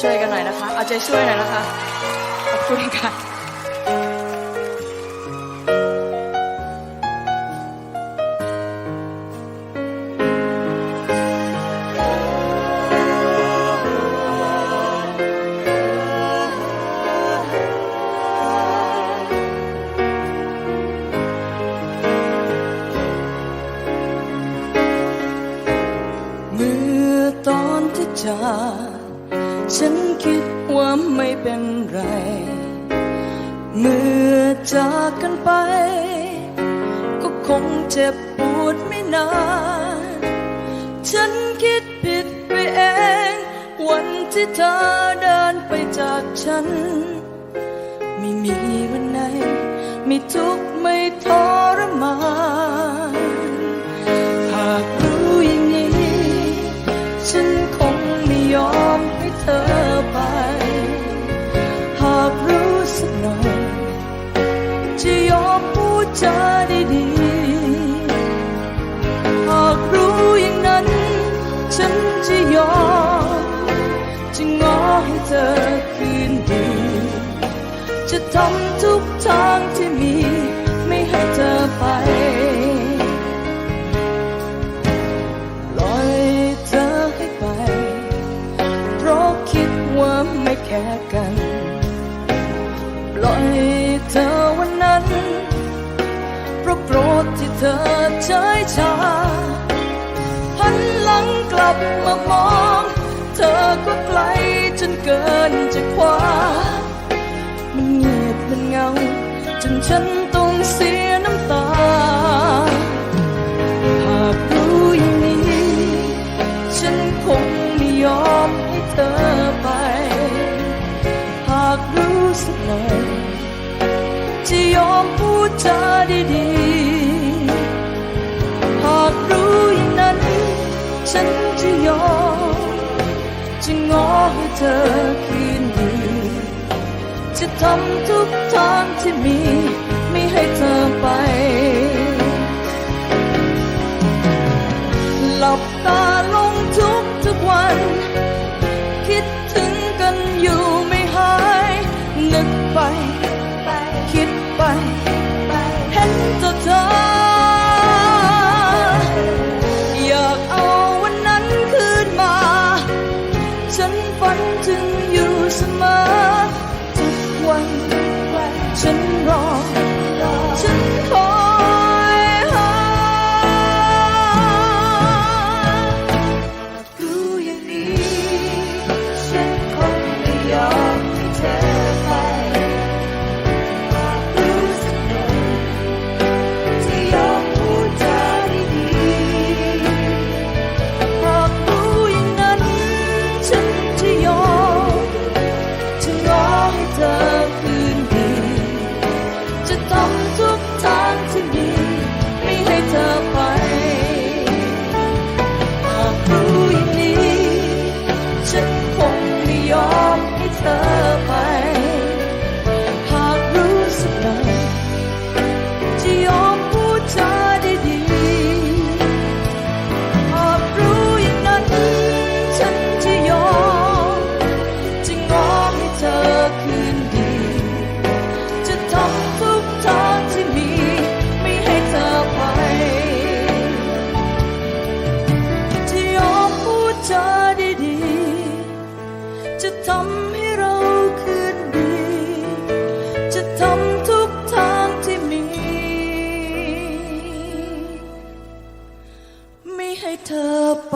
ช่วยๆกันหน่อยนะคะ เอาใจช่วยหน่อยนะคะ ขอบคุณค่ะ จา ฉันคิดว่าไม่เป็นไร เมื่อจากกันไป ก็คงเจ็บปวดไม่นาน ฉันคิดผิดไปเอง วันที่เธอเดินไปจากฉัน ไม่มีวันไหน ไม่ทุกข์ไม่ทรมาน จะยอมพูดจาดีๆหากรู้อย่างนั้น ฉันจะยอม จะง้อให้เธอคืนดี จะทำทุกทางที่มี ไม่ให้เธอไปปล่อยเธอให้ไป เพราะคิดว่าไม่แค่กัน ปล่อยเธอวันนั้น ธที่เธอเฉยชา หันหลังกลับมามอง เธอก็ไกลจนเกินจะคว้า มันเงียบมันเงา จนฉันต้องเสียน้ำตา หากรู้อย่างนี้ ฉันคงไม่ยอมให้เธอไป หากรู้สักหน่อยจะยอมพูดจาดีๆ ฉันจะยอมจะง้อให้เธอคืนดีจะทำทุกทางที่มี ไม่ให้เธอไป หลับตาลงทุกทุกวัน คิดถึงกันอยู่ไม่หายนึก ให้เราคืนดีจะทำทุกทางที่มีไม่ให้เธอไป